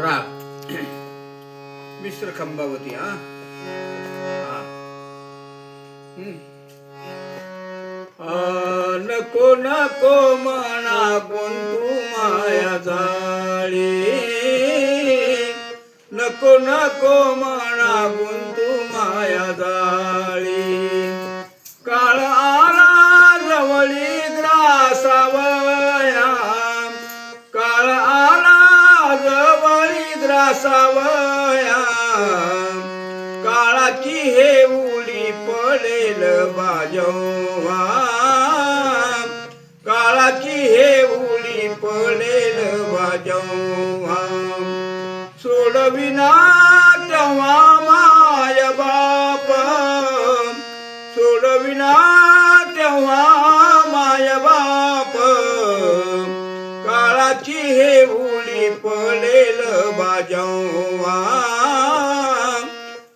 राग मिश्र खंबावती हा? आ, नको नको म्हणा कोणतू माया जाळी. नको नको म्हणा कोण सावया काळाची हे उडी पडेल बाजवा. काळाची हे उडी पडेल बाजवा. सोडविना तेव्हा माय बाप. सोडविना तेव्हा माय बाप. काळाची हे उडी पडेल बाजवा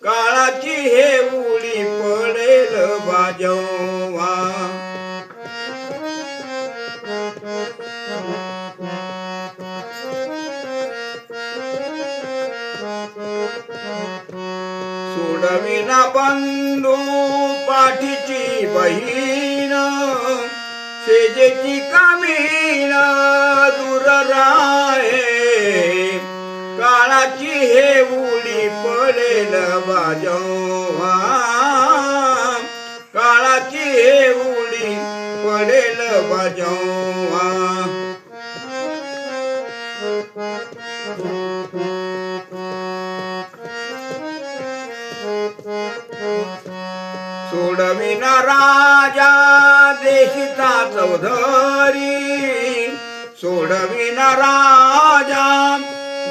काळाची हे उडी पडेल बाजवा सोडविना बंधू पाठीची बही सेजेची कामीन दूर राहे काळाची हे उडी पडेल बाजवा काळाची हे उडी पडेल बाजवा सोडविना राजा देशिता चौधरी. सोडविना राजा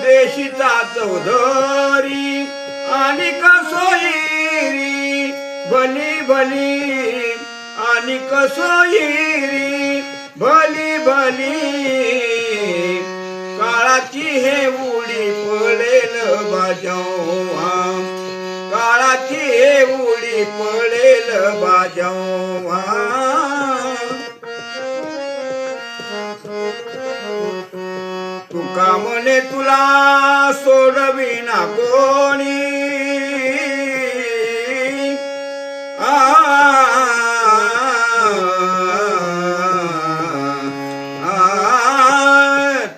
देशिता चौधरी. आणि कसोयरी भली भली आणि कसोयरी भली भली काळाची हे उडी पडेल बाजाऊ. पळेल बाजवा तुका म्हणे तुला सोडविना कोणी.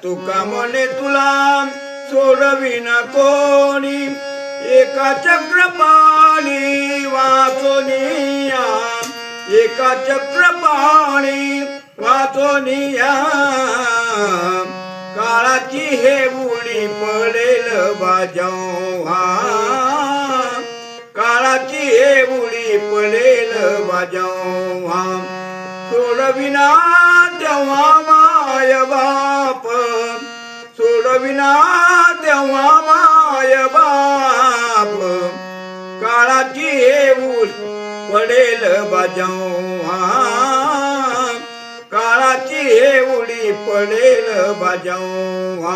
तुका म्हणे तुला सोडविना कोणी. एका चक्रपाणी एका चक्रपाणी वाचोनिया काळाची हे उडी पडेल बाजवा काळाची हे उडी पडेल बाजवा सोडविना तेव्हा माय बाप. सोडविना तेव्हा माय बाप. काळाची पडेल बाजाव काळाची हे उडी पडेल बाजवा